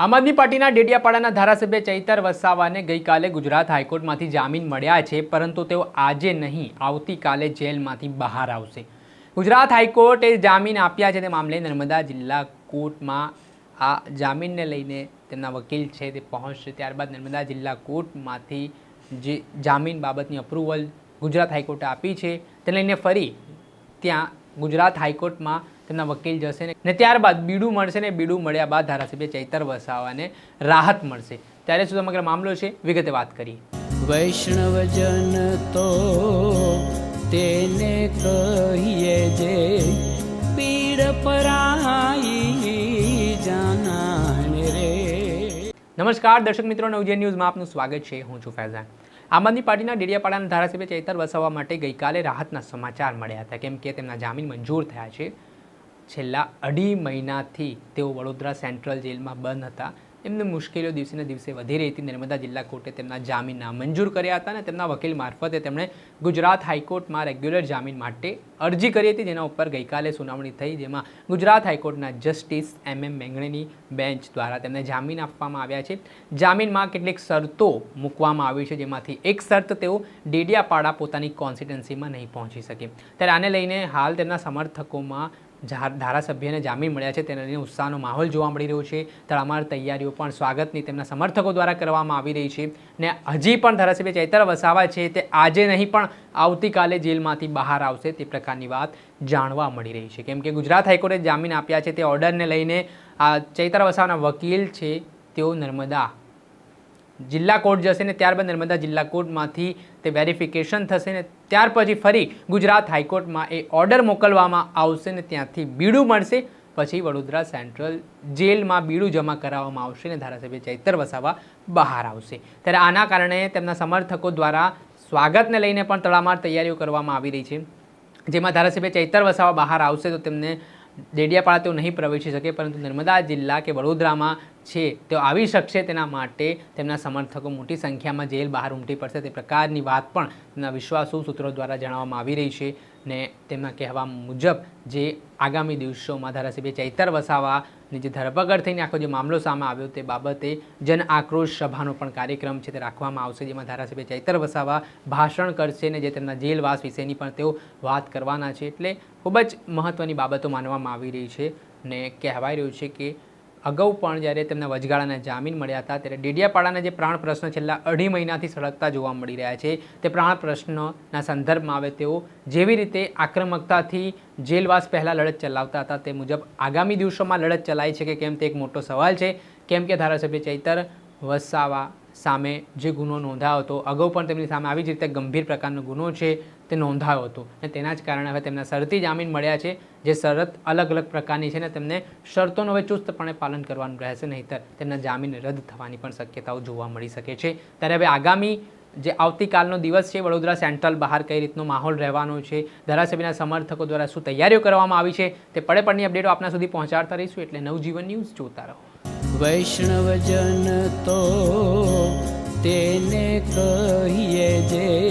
આમ આદમી પાર્ટીના ડેડિયાપાડાના ધારાસભ્ય ચૈતર વસાવાને ગઈકાલે ગુજરાત હાઈકોર્ટમાંથી જામીન મળ્યા છે, પરંતુ તેઓ આજે નહીં, આવતીકાલે જેલમાંથી બહાર આવશે. ગુજરાત હાઈકોર્ટે જામીન આપ્યા છે તે મામલે નર્મદા જિલ્લા કોર્ટમાં આ જામીનને લઈને તેમના વકીલ છે તે પહોંચશે, ત્યારબાદ નર્મદા જિલ્લા કોર્ટમાંથી જે જામીન બાબતની અપ્રુવલ ગુજરાત હાઈકોર્ટે આપી છે, તેને લઈને ફરી ત્યાં ગુજરાત હાઈકોર્ટમાં તેમના વકીલ જશે ને ત્યારબાદ બીડું મળશે ને બીડું મળ્યા બાદ ધારાસભ્ય ચૈતર વસાવાને રાહત મળશે. ત્યારે શું સમગ્ર મામલો છે? વિગતે વાત કરીએ. વૈષ્ણવજન તો તેને કહીએ જે પીડ પરાઈ જાનાને રે. નમસ્કાર દર્શક મિત્રો નવજે ન્યૂઝમાં આપનું સ્વાગત છે. હું છું ફૈઝાન. આમ આદમી પાર્ટીના ડેડિયાપાડાના ધારાસભ્ય ચૈતર વસાવવા માટે ગઈકાલે રાહતના સમાચાર મળ્યા હતા. કેમ કે તેમના જામીન મંજૂર થયા છે. છેલ્લા અઢી મહિનાથી તેઓ વડોદરા સેન્ટ્રલ જેલમાં બંધ હતા. એમની મુશ્કેલીઓ દિવસેને દિવસે વધી રહી હતી. નર્મદા જિલ્લા કોર્ટે તેમના જામીન નામંજૂર કર્યા હતા અને તેમના વકીલ મારફતે તેમણે ગુજરાત હાઈકોર્ટમાં રેગ્યુલર જામીન માટે અરજી કરી હતી. જેના ઉપર ગઈકાલે સુનાવણી થઈ, જેમાં ગુજરાત હાઈકોર્ટના જસ્ટિસ એમ એમ મેંગણેની બેન્ચ દ્વારા તેમને જામીન આપવામાં આવ્યા છે. જામીનમાં કેટલીક શરતો મૂકવામાં આવી છે, જેમાંથી એક શરત તેઓ ડેડિયાપાડા પોતાની કોન્સ્ટિટ્યુન્સીમાં નહીં પહોંચી શકે. ત્યારે આને લઈને હાલ તેમના સમર્થકોમાં ધારાસભ્યને જામીન મળ્યા છે, તેને લઈને ઉત્સાહનો માહોલ જોવા મળી રહ્યો છે. તડામાર તૈયારીઓ પણ સ્વાગતની તેમના સમર્થકો દ્વારા કરવામાં આવી રહી છે. ને હજી પણ ધારાસભ્ય ચૈતર વસાવા છે તે આજે નહીં, પણ આવતીકાલે જેલમાંથી બહાર આવશે તે પ્રકારની વાત જાણવા મળી રહી છે. કેમ કે ગુજરાત હાઈકોર્ટે જામીન આપ્યા છે તે ઓર્ડરને લઈને આ ચૈતર વસાવાના વકીલ છે તેઓ નર્મદા જિલ્લા કોર્ટ જશે ને ત્યારબાદ નર્મદા જિલ્લા કોર્ટમાંથી તે વેરિફિકેશન થશે ને ત્યાર પછી ફરી ગુજરાત હાઈકોર્ટમાં એ ઓર્ડર મોકલવામાં આવશે ને ત્યાંથી બીડું મળશે. પછી વડોદરા સેન્ટ્રલ જેલમાં બીડું જમા કરાવવામાં આવશે ને ધારાસભ્ય ચૈતર વસાવા બહાર આવશે. ત્યારે આના કારણે તેમના સમર્થકો દ્વારા સ્વાગતને લઈને પણ તડામાર તૈયારીઓ કરવામાં આવી રહી છે. જેમાં ધારાસભ્ય ચૈતર વસાવા બહાર આવશે તો તેમને ડેડિયાપાડા તેઓ નહીં પ્રવેશી શકે, પરંતુ નર્મદા જિલ્લા કે વડોદરામાં છે, તેઓ આવી શકશે તેના માટે તેમના સમર્થકો મોટી સંખ્યામાં જેલ બહાર ઉમટી પડશે. તે પ્રકારની વાત પણ તેમના વિશ્વાસુ સૂત્રો દ્વારા જણાવવામાં આવી રહી છે. ને તેમના કહેવા મુજબ જે આગામી દિવસોમાં ધારાસભ્ય ચૈતર વસાવાની જે ધરપકડ થઈને આખો જે મામલો સામે આવ્યો તે બાબતે જન આક્રોશ સભાનો પણ કાર્યક્રમ છે તે રાખવામાં આવશે, જેમાં ધારાસભ્ય ચૈતર વસાવા ભાષણ કરશે ને જે તેમના જેલવાસ વિશેની પણ તેઓ વાત કરવાના છે. એટલે ખૂબ જ મહત્ત્વની બાબતો માનવામાં આવી રહી છે ને કહેવાય રહ્યું છે કે અગાઉ પણ જ્યારે તેમના વચગાળાના જામીન મળ્યા હતા, ત્યારે ડેડિયાપાડાના જે પ્રાણ પ્રશ્ન છેલ્લા અઢી મહિનાથી સળગતા જોવા મળી રહ્યા છે. તે પ્રાણ પ્રશ્નના સંદર્ભમાં આવે તેઓ જેવી રીતે આક્રમકતાથી જેલવાસ પહેલાં લડત ચલાવતા હતા, તે મુજબ આગામી દિવસોમાં લડત ચલાય છે કે કેમ તે એક મોટો સવાલ છે. કેમ કે ધારાસભ્ય ચૈતર વસાવા સામે જે ગુનો નોંધાયો હતો, અગાઉ પણ તેમની સામે આવી જ રીતે ગંભીર પ્રકારનો ગુનો છે. તે નોંધાયો હતો. અને તેના જ કારણે હવે તેમના શરતી જામીન મળ્યા છે, જે શરત અલગ અલગ પ્રકારની છે ને તેમને શરતોનું હવે ચુસ્તપણે પાલન કરવાનું રહેશે, નહીંતર તેમના જામીન રદ થવાની પણ શક્યતાઓ જોવા મળી શકે છે. ત્યારે હવે આગામી જે આવતીકાલનો દિવસ છે, વડોદરા સેન્ટ્રલ બહાર કઈ રીતનો માહોલ રહેવાનો છે, ધારાસભ્યના સમર્થકો દ્વારા શું તૈયારીઓ કરવામાં આવી છે, તે પડે પડની અપડેટો આપના સુધી પહોંચાડતા રહીશું, એટલે નવજીવન ન્યૂઝ જોતા રહો. વૈષ્ણવજન તો તેને કહીએ જે